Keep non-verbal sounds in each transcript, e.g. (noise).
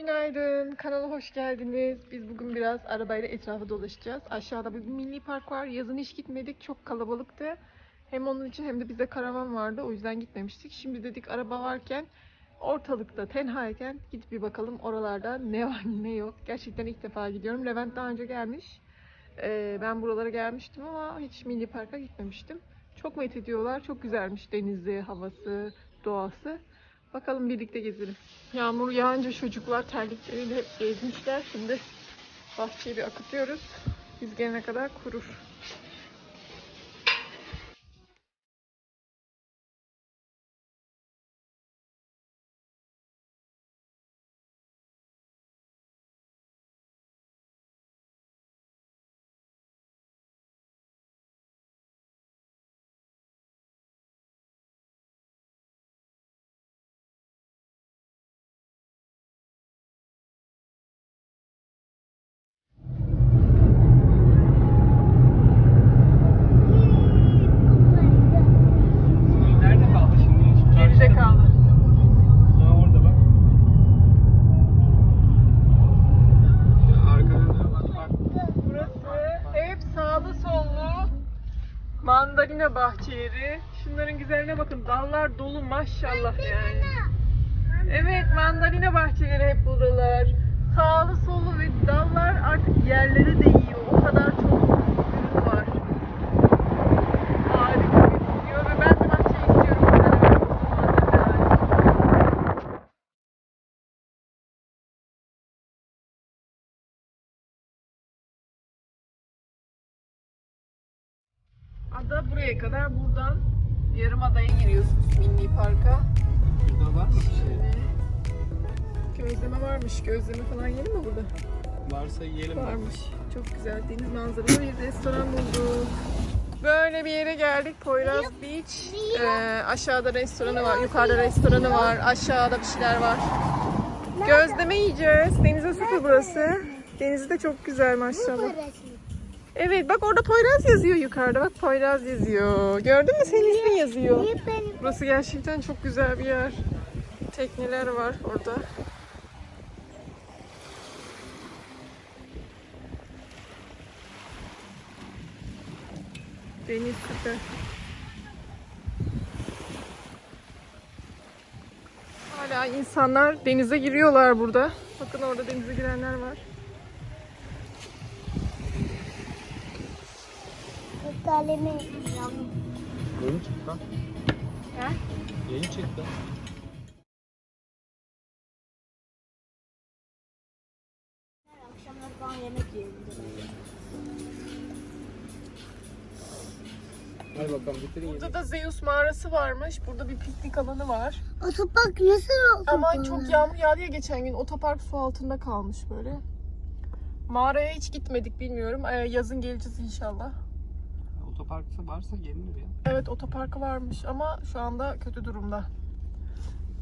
Günaydın, kanala hoş geldiniz. Biz bugün biraz arabayla etrafı dolaşacağız. Aşağıda bir milli park var. Yazın hiç gitmedik, çok kalabalıktı. Hem onun için hem de bizde karavan vardı. O yüzden gitmemiştik. Şimdi dedik araba varken, ortalıkta tenhayken gidip bir bakalım oralarda ne var (laughs) ne yok. Gerçekten ilk defa gidiyorum. Levent daha önce gelmiş. Ee, ben buralara gelmiştim ama hiç milli parka gitmemiştim. Çok met ediyorlar. Çok güzelmiş denizi, havası, doğası. Bakalım birlikte gezelim. Yağmur yağınca çocuklar terlikleriyle hep gezmişler. Şimdi bahçeyi bir akıtıyoruz. Biz gelene kadar kurur. Bahçeleri. Şunların güzelliğine bakın. Dallar dolu maşallah yani. Evet mandalina bahçeleri hep buralar. Sağlı sollu ve dallar artık yerlere değiyor. O kadar çok ürün var. Harika gözüküyor ve ben de bahçe istiyorum. Bir tane böyle kocaman bir ağaç. Ada buraya kadar buradan yarım adaya giriyorsunuz milli parka. Burada var mı bir şey? Gözleme varmış. Gözleme falan yiyelim mi burada? Varsa yiyelim. Varmış. Çok güzel deniz manzaralı bir restoran bulduk. Böyle bir yere geldik. Poyraz Beach. Ee, aşağıda restoranı var. Yukarıda restoranı var. Aşağıda bir şeyler var. Gözleme yiyeceğiz. Denize sıfır burası. Denizi de çok güzel maşallah. Evet bak orada Poyraz yazıyor yukarıda. Bak Poyraz yazıyor. Gördün mü senin ismin yazıyor. Burası gerçekten çok güzel bir yer. Tekneler var orada. Deniz süper. Hala insanlar denize giriyorlar burada. Bakın orada denize girenler var. Kalemi Yeni çıktı. Ha? Yeni çıktı. Akşamlar falan yemek yiyelim. Hadi bakalım bitirin. Burada da Zeus mağarası varmış. Burada bir piknik alanı var. Otopark nasıl oldu? Ama çok yağmur yağdı ya geçen gün. Otopark su altında kalmış böyle. Mağaraya hiç gitmedik bilmiyorum. Ee, yazın geleceğiz inşallah. Otoparkta varsa gelinir ya. Evet otoparkı varmış ama şu anda kötü durumda.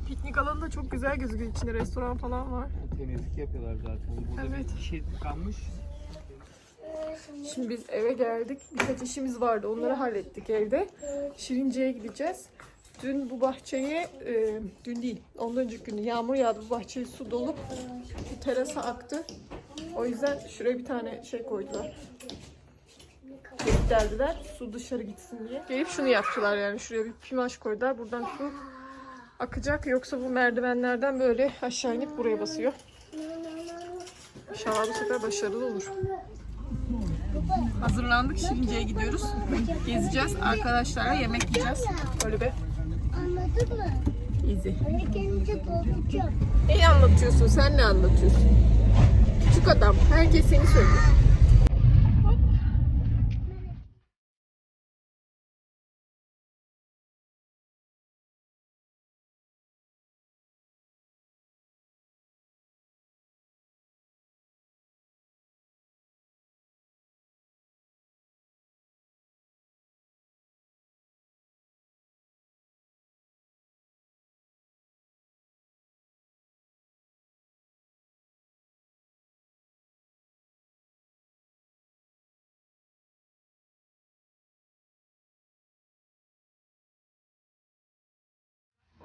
Piknik alanı da çok güzel gözüküyor. İçinde restoran falan var. Temizlik yapıyorlar zaten. Burada Evet. bir şey kalmış. Şimdi biz eve geldik. Birkaç işimiz vardı. Onları hallettik evde. Şirince'ye gideceğiz. Dün bu bahçeye, e, dün değil, ondan önceki gün yağmur yağdı. Bu bahçeye su dolup bu terasa aktı. O yüzden şuraya bir tane şey koydular. Gelip deldiler. Su dışarı gitsin diye. Gelip şunu yaptılar yani. Şuraya bir pimaj koydular. Buradan su akacak. Yoksa bu merdivenlerden böyle aşağı inip buraya basıyor. İnşallah bu sefer başarılı olur. Hazırlandık. Şirince'ye gidiyoruz. Gezeceğiz. Arkadaşlarla yemek yiyeceğiz. Böyle bir Anladın mı? easy. Ne anlatıyorsun? Sen ne anlatıyorsun? Küçük adam. Herkes seni söylüyor.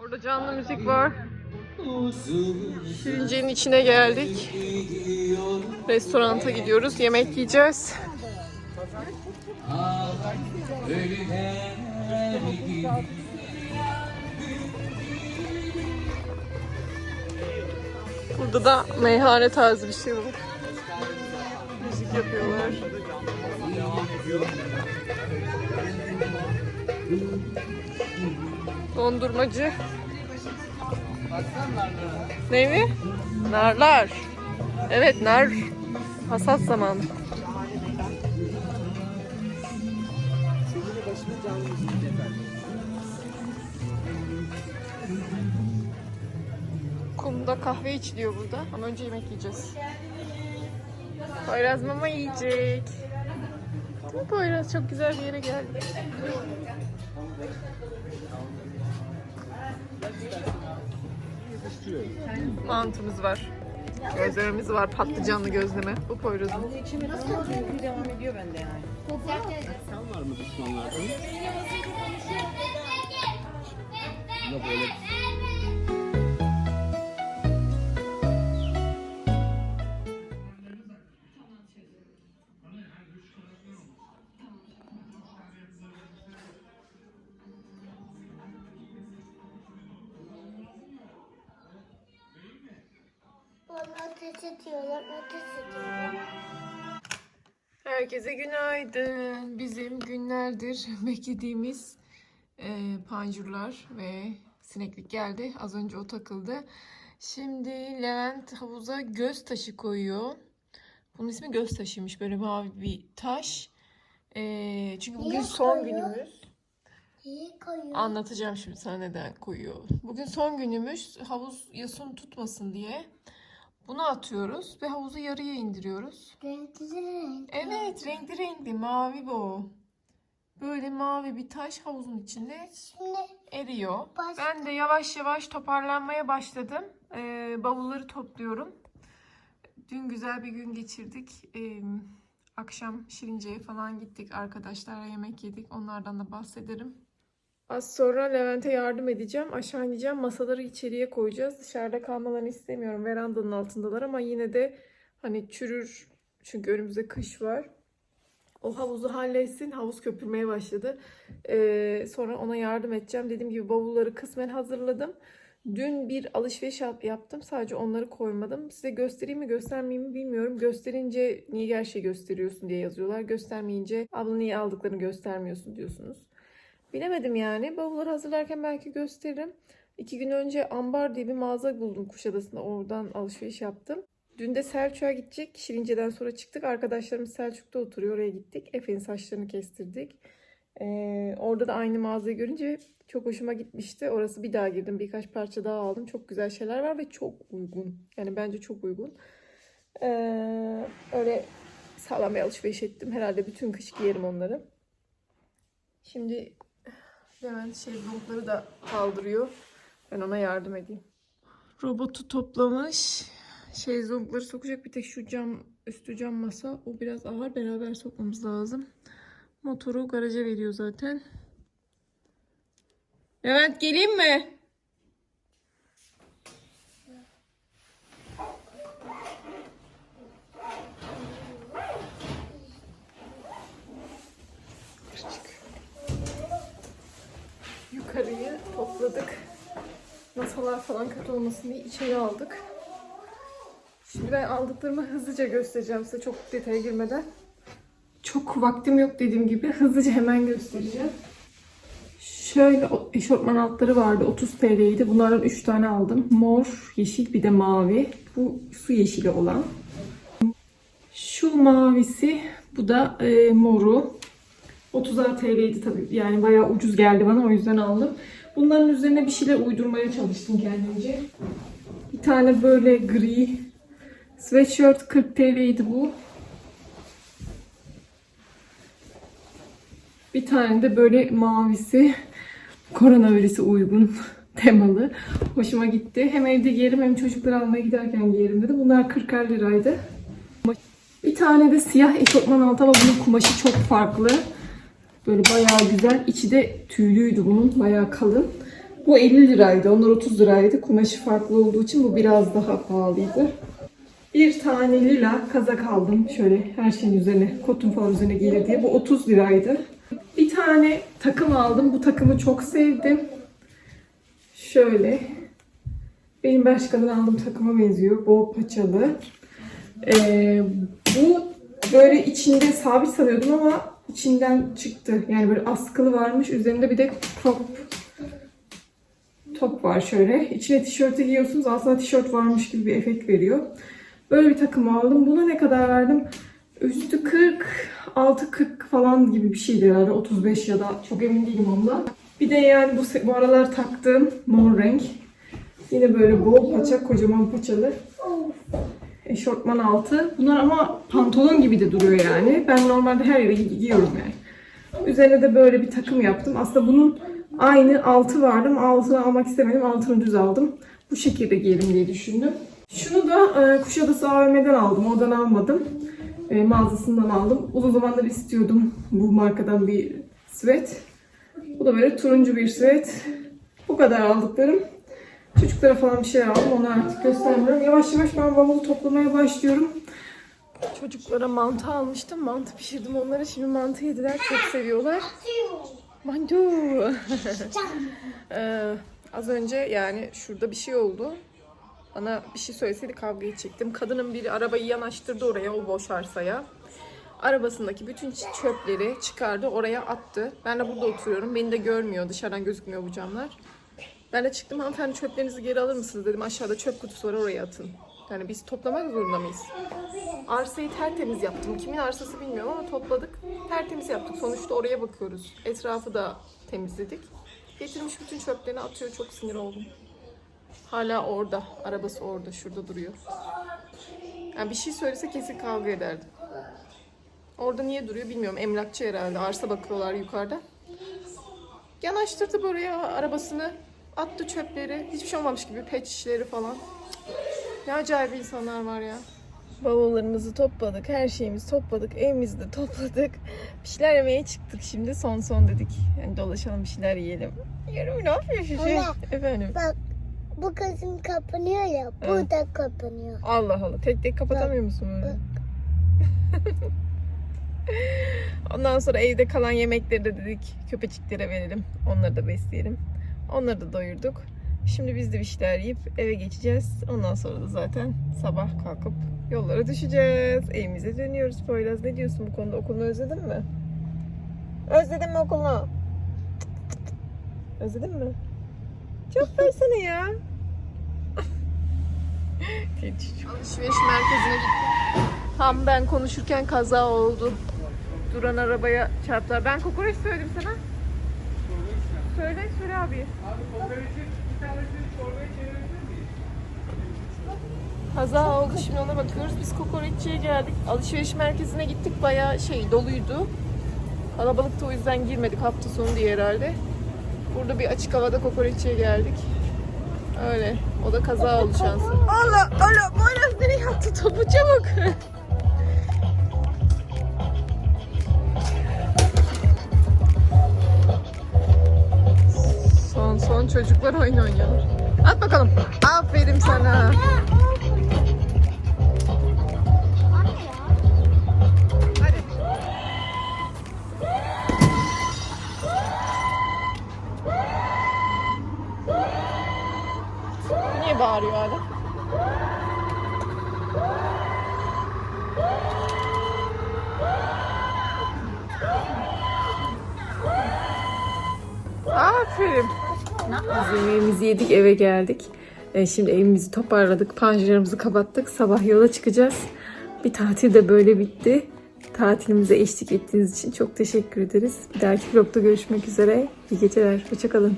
Orada canlı müzik var. Şirince'nin içine geldik. Restoranta gidiyoruz. Yemek yiyeceğiz. Burada da meyhane tarzı bir şey var. Müzik yapıyorlar. Dondurmacı. Ne mi? Narlar. Evet nar. Hasat zamanı. Kumda kahve içiliyor burada. Ama önce yemek yiyeceğiz. Poyraz mama yiyecek. Poyraz? Çok güzel bir yere geldik. Mantımız var. Gözlememiz var. Patlıcanlı gözleme. Bu Poyraz'ın. devam ediyor bende yani. Sen var mı düşmanlardan? Yok öyle. Bana ateş ediyorlar, ateş ediyorlar. Herkese günaydın. Bizim günlerdir (laughs) beklediğimiz e, panjurlar ve sineklik geldi. Az önce o takıldı. Şimdi Levent havuza göz taşı koyuyor. Bunun ismi göz taşıymış. Böyle mavi bir taş. E, çünkü bugün Niye son koyuyor? günümüz. Koyuyor. Anlatacağım şimdi sana neden koyuyor. Bugün son günümüz. Havuz yasun tutmasın diye. Bunu atıyoruz ve havuzu yarıya indiriyoruz. Renkli renk. Evet, renkli renkli mavi bu. Böyle mavi bir taş havuzun içinde Şimdi eriyor. Baş- Ben de yavaş yavaş toparlanmaya başladım. Ee, bavulları topluyorum. Dün güzel bir gün geçirdik. Ee, akşam Şirince'ye falan gittik. Arkadaşlarla yemek yedik. Onlardan da bahsederim. Az sonra Levent'e yardım edeceğim. Aşağı ineceğim. Masaları içeriye koyacağız. Dışarıda kalmalarını istemiyorum. Verandanın altındalar ama yine de hani çürür. Çünkü önümüzde kış var. O havuzu halletsin. Havuz köpürmeye başladı. Ee, sonra ona yardım edeceğim. Dediğim gibi bavulları kısmen hazırladım. Dün bir alışveriş yap- yaptım. Sadece onları koymadım. Size göstereyim mi göstermeyeyim mi bilmiyorum. Gösterince niye her şeyi gösteriyorsun diye yazıyorlar. Göstermeyince abla niye aldıklarını göstermiyorsun diyorsunuz. Bilemedim yani. Bavulları hazırlarken belki gösteririm. İki gün önce Ambar diye bir mağaza buldum Kuşadası'nda. Oradan alışveriş yaptım. Dün de Selçuk'a gidecek. Şirince'den sonra çıktık. Arkadaşlarımız Selçuk'ta oturuyor. Oraya gittik. Efe'nin saçlarını kestirdik. Ee, orada da aynı mağazayı görünce çok hoşuma gitmişti. Orası bir daha girdim. Birkaç parça daha aldım. Çok güzel şeyler var ve çok uygun. Yani bence çok uygun. Ee, öyle sağlam bir alışveriş ettim. Herhalde bütün kış giyerim onları. Şimdi Levent şezlongları da kaldırıyor. Ben ona yardım edeyim. Robotu toplamış. Şezlongları sokacak bir tek şu cam, üstü cam masa. O biraz ağır. Beraber sokmamız lazım. Motoru garaja veriyor zaten. Levent geleyim mi? Yukarıyı topladık. Masalar falan kötü olmasın diye içeri aldık. Şimdi ben aldıklarımı hızlıca göstereceğim size çok detaya girmeden. Çok vaktim yok dediğim gibi. (laughs) Hızlıca hemen göstereceğim. Şöyle eşofman altları vardı. 30 TL'ydi. Bunlardan 3 tane aldım. Mor, yeşil bir de mavi. Bu su yeşili olan. Şu mavisi. Bu da e, moru. 30'ar TL'ydi tabii. Yani bayağı ucuz geldi bana. O yüzden aldım. Bunların üzerine bir şeyler uydurmaya çalıştım kendimce. Bir tane böyle gri sweatshirt 40 TL'ydi bu. Bir tane de böyle mavisi koronavirüse uygun (laughs) temalı. Hoşuma gitti. Hem evde giyerim hem çocukları almaya giderken giyerim dedi. Bunlar 40 liraydı. Bir tane de siyah eşofman altı ama bunun kumaşı çok farklı. Böyle bayağı güzel. İçi de tüylüydü bunun. Bayağı kalın. Bu 50 liraydı. Onlar 30 liraydı. Kumaşı farklı olduğu için bu biraz daha pahalıydı. Bir tane lila kazak aldım. Şöyle her şeyin üzerine, kotun falan üzerine gelir diye. Bu 30 liraydı. Bir tane takım aldım. Bu takımı çok sevdim. Şöyle. Benim başkadan aldığım takıma benziyor. Bol paçalı. Ee, bu böyle içinde sabit sanıyordum ama içinden çıktı. Yani böyle askılı varmış. Üzerinde bir de crop top var şöyle. İçine tişörtü giyiyorsunuz. Aslında tişört varmış gibi bir efekt veriyor. Böyle bir takım aldım. Buna ne kadar verdim? Üstü 40, altı 40 falan gibi bir şeydi herhalde. 35 ya da çok emin değilim ondan. Bir de yani bu, bu aralar taktığım mor renk. Yine böyle bol paça, kocaman paçalı. Eşortman altı. Bunlar ama pantolon gibi de duruyor yani. Ben normalde her yere gi- giyiyorum yani. Üzerine de böyle bir takım yaptım. Aslında bunun aynı altı vardı ama altını almak istemedim. Altını düz aldım. Bu şekilde giyerim diye düşündüm. Şunu da e, Kuşadası AVM'den aldım. Oradan almadım. E, mağazasından aldım. Uzun zamandır istiyordum bu markadan bir sweat. Bu da böyle turuncu bir sweat. Bu kadar aldıklarım. Çocuklara falan bir şeyler aldım. Onu artık göstermiyorum. Yavaş yavaş ben bavulu toplamaya başlıyorum. Çocuklara mantı almıştım. Mantı pişirdim onlara. Şimdi mantı yediler. Çok seviyorlar. Mantı. (laughs) Ee, az önce yani şurada bir şey oldu. Bana bir şey söyleseydi kavga edecektim. Kadının biri arabayı yanaştırdı oraya o boş arsaya. Arabasındaki bütün çöpleri çıkardı oraya attı. Ben de burada oturuyorum. Beni de görmüyor. Dışarıdan gözükmüyor bu camlar. Ben de çıktım hanımefendi çöplerinizi geri alır mısınız dedim. Aşağıda çöp kutusu var oraya atın. Yani biz toplamak zorunda mıyız? Arsayı tertemiz yaptım. Kimin arsası bilmiyorum ama topladık. Tertemiz yaptık. Sonuçta oraya bakıyoruz. Etrafı da temizledik. Getirmiş bütün çöplerini atıyor. Çok sinir oldum. Hala orada. Arabası orada. Şurada duruyor. Yani bir şey söylese kesin kavga ederdim. Orada niye duruyor bilmiyorum. Emlakçı herhalde. Arsa bakıyorlar yukarıda. Yanaştırdı buraya arabasını. Attı çöpleri. Hiçbir şey olmamış gibi. Pet şişleri falan. Ne acayip insanlar var ya. Bavullarımızı topladık. Her şeyimizi topladık. Evimizi de topladık. Bir şeyler yemeye çıktık şimdi. Son son dedik. Yani dolaşalım bir şeyler yiyelim. Yürü ne yapıyorsun? Şey? Anne. Efendim. Bak bu kızım kapanıyor ya. Bu Evet. da kapanıyor. Allah Allah. Tek tek kapatamıyor musun öyle? (laughs) Ondan sonra evde kalan yemekleri de dedik köpeciklere verelim. Onları da besleyelim. Onları da doyurduk. Şimdi biz de bir şeyler yiyip eve geçeceğiz. Ondan sonra da zaten sabah kalkıp yollara düşeceğiz. Evimize dönüyoruz Poyraz. Ne diyorsun bu konuda? Okulunu özledin mi? Özledin mi okulunu? Özledin mi? Cevap versene ya. (laughs) Alışveriş merkezine gittim. Tam ben konuşurken kaza oldu. Duran arabaya çarptılar. Ben kokoreç söyledim sana. Söyle, söyle abi. Kaza oldu şimdi ona bakıyoruz. Biz kokoreççiye geldik. Alışveriş merkezine gittik. Bayağı şey doluydu. Kalabalıktı o yüzden girmedik hafta sonu diye herhalde. Burada bir açık havada kokoreççiye geldik. Öyle. O da kaza oldu şansı. Allah Allah. Boyraz nereye attı topu çabuk. Çocuklar oyun oynuyorlar. At bakalım. Aferin sana. Niye bağırıyor hala? Aferin. Biz yemeğimizi yedik eve geldik. E, şimdi evimizi toparladık. Panjurlarımızı kapattık. Sabah yola çıkacağız. Bir tatil de böyle bitti. Tatilimize eşlik ettiğiniz için çok teşekkür ederiz. Bir dahaki vlogda görüşmek üzere. İyi geceler. Hoşçakalın.